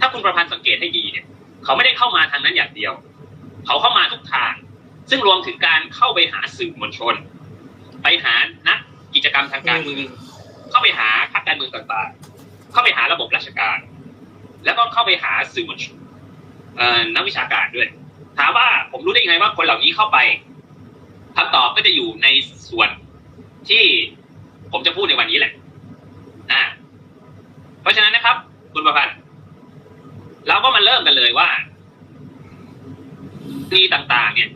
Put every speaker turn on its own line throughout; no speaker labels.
ถ้าคุณประพันธ์สังเกตให้ดีเนี่ย เขาไม่ได้เข้ามาทางนั้นอย่างเดียว เขาเข้ามาทุกทาง ซึ่งรวมถึงการเข้าไปหาสื่อมวลชน ไปหานักกิจกรรมทางการเมืองเข้าไปหาพรรคการเมืองต่างๆ เข้าไปหาระบบราชการ แล้วก็เข้าไปหาสื่อมวลชนนักวิชาการด้วย ถามว่าผมรู้ได้ยังไงว่าคนเหล่านี้เข้าไปคำตอบก็จะอยู่ในส่วนที่ผมจะพูดในวันนี้แหละ อ่า เพราะฉะนั้นนะครับ คุณประพันธ์ เริ่มกันเลยว่านีต่างๆ เนี่ย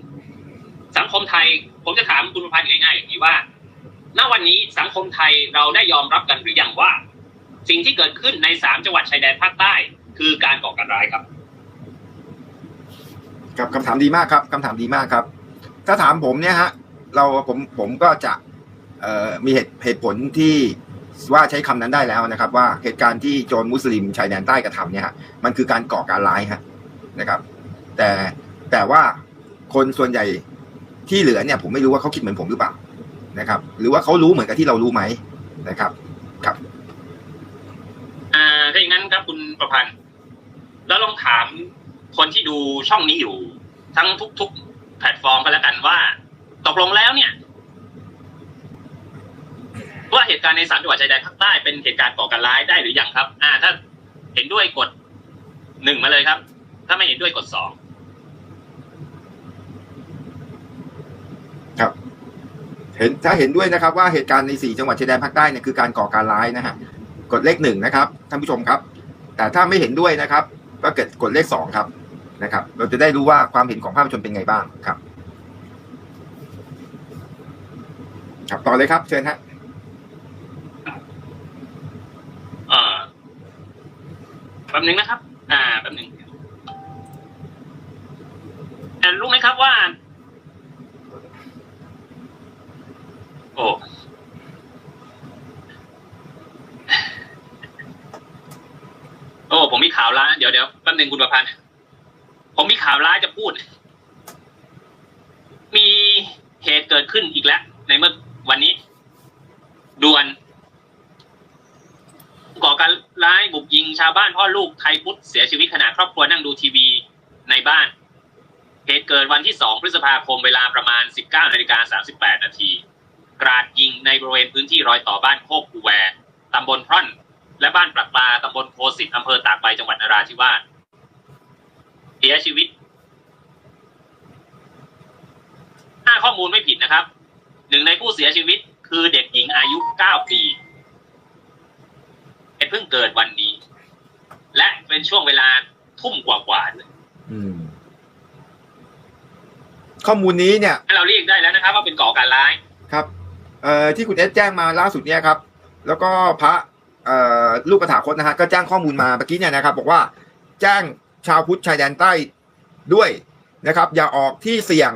สังคมไทย ผมจะถามคุณพันธ์ง่ายๆอย่างนี้ว่า ณ วันนี้สังคมไทยเราได้ยอมรับกันหรือยังว่า สิ่งที่เกิดขึ้นในสามจังหวัดชายแดนภาคใต้ คือการก่อการร้ายครับ
ครับคำถามดีมากครับคำถามดีมากครับ ถ้าถามผมเนี่ยฮะ เราผมผมก็จะเออมีเหตุเหตุผลที่ ว่าใช้คำนั้นได้แล้วนะครับ ว่าเหตุการณ์ที่โจรมุสลิมชายแดนใต้กระทำเนี่ยฮะมันคือการก่อการร้ายฮะนะครับ แต่แต่ว่าคนส่วนใหญ่ที่เหลือเนี่ยผมไม่รู้ว่าเขาคิดเหมือนผมหรือเปล่านะครับ หรือว่าเขารู้เหมือนกับที่เรารู้ไหมนะครับ ครับ
อ่าถ้าอย่างนั้นครับคุณประพันธ์แล้วลองถามคนที่ดูช่องนี้อยู่ ทั้งทุก ๆ แพลตฟอร์มก็แล้วกันว่า ตกลงแล้วเนี่ย ว่าเห ตุการณ์ในสามจังหวัดชายแดนภาคใต้เป็นเหตุการณ์ก่อการร้ายได้หรือยังครับ อ่า ถ้าเห็นด้วยกดหนึ่งมาเลยครับ ถ้าไม่เห็นด้วยกดสอง
ครับ เห็นถ้าเห็นด้วยนะครับ ว่าเหตุการณ์ในสี่จังหวัดชายแดนภาคใต้เนี่ยคือการก่อการร้ายนะฮะกดเลขหนึ่งนะครับท่านผู้ชมครับ แต่ถ้าไม่เห็นด้วยนะครับ ก็เกิดกดเลขสองครับนะครับ เราจะได้รู้ว่าความเห็นของภาคประชาชนเป็นไงบ้างครับ ครับต่อเลยครับ เชิญฮะ
เอ่อ แป๊บหนึ่งนะครับ อ่าแป๊บหนึ่งแต่รู้ไหมครับว่า โอ้โอ้ผมมีข่าวร้ายเดี๋ยวเดี๋ยวแป๊บหนึ่งคุณประพันธ์ผมมีข่าวร้ายจะพูด มีเหตุเกิดขึ้นอีกแล้ว ในเมื่อวันนี้ด่วน การร้ายบุกยิงชาวบ้านพ่อลูกไทยพุทธเสียชีวิตขณะครอบครัวนั่งดูทีวีในบ้าน เหตุเกิดวันที่ 2 พฤษภาคมเวลาประมาณ 19นาฬิกา38 นาที กราดยิงในบริเวณพื้นที่รอยต่อบ้านโคกกูแวตำบลพร่อน และบ้านปลักปลาตำบลโคสิตอำเภอตากใบจังหวัดนราธิวาสเสียชีวิตถ้าข้อมูลไม่ผิดนะครับ หนึ่งในผู้เสียชีวิตคือเด็กหญิงอายุ 9 ปี เป็นเพิ่งเกิดวันนี้ และเป็นช่วงเวลาทุ่มกว่าๆด้วย
อืมข้อมูลนี้เนี่ย
ให้เราเรียกได้แล้วนะครับ ว่าเป็นก่อการร้าย
ครับ เอ่อที่คุณเอสแจ้งมาล่าสุดเนี่ยครับ แล้วก็พระเอ่อลูกกระถาคตนะฮะก็แจ้งข้อมูลมาเมื่อกี้เนี่ยนะครับ บอกว่าแจ้งชาวพุทธชายแดนใต้ด้วยนะครับ อย่าออกที่เสี่ยง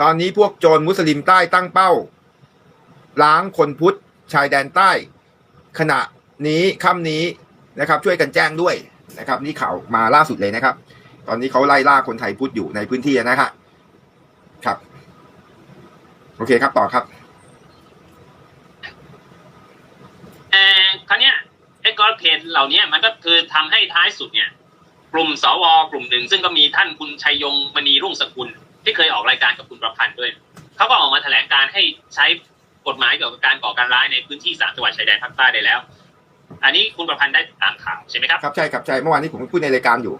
ตอนนี้พวกโจรมุสลิมใต้ตั้งเป้า ล้างคนพุทธชายแดนใต้ ขณะ นี้ค่ำนี้นะครับ ช่วยกันแจ้งด้วยนะครับ นี่ข่าวมาล่าสุดเลยนะครับ ตอนนี้เขาไล่ล่าคนไทยพุทธอยู่ในพื้นที่นะฮะครับ โอเคครับต่อครับ
เออคราวเนี้ยไอ้กรณีเหล่านี้มันก็คือทำให้ท้ายสุดเนี่ย กลุ่มสวกลุ่มหนึ่ง ซึ่งก็มีท่านคุณชัยยงมณีรุ่งสกุล ที่เคยออกรายการกับคุณประพันธ์ด้วยเขาก็ออกมาแถลงการให้ใช้กฎหมายเกี่ยวกับการก่อการร้ายในพื้นที่สามจังหวัดชายแดนภาคใต้ได้แล้ว อันนี้คุณประพันธ์ได้ตามข่าวใช่ไหมครับ
ครับใช่ครับใช่เมื่อวานนี้ผมพูดในรายการอยู่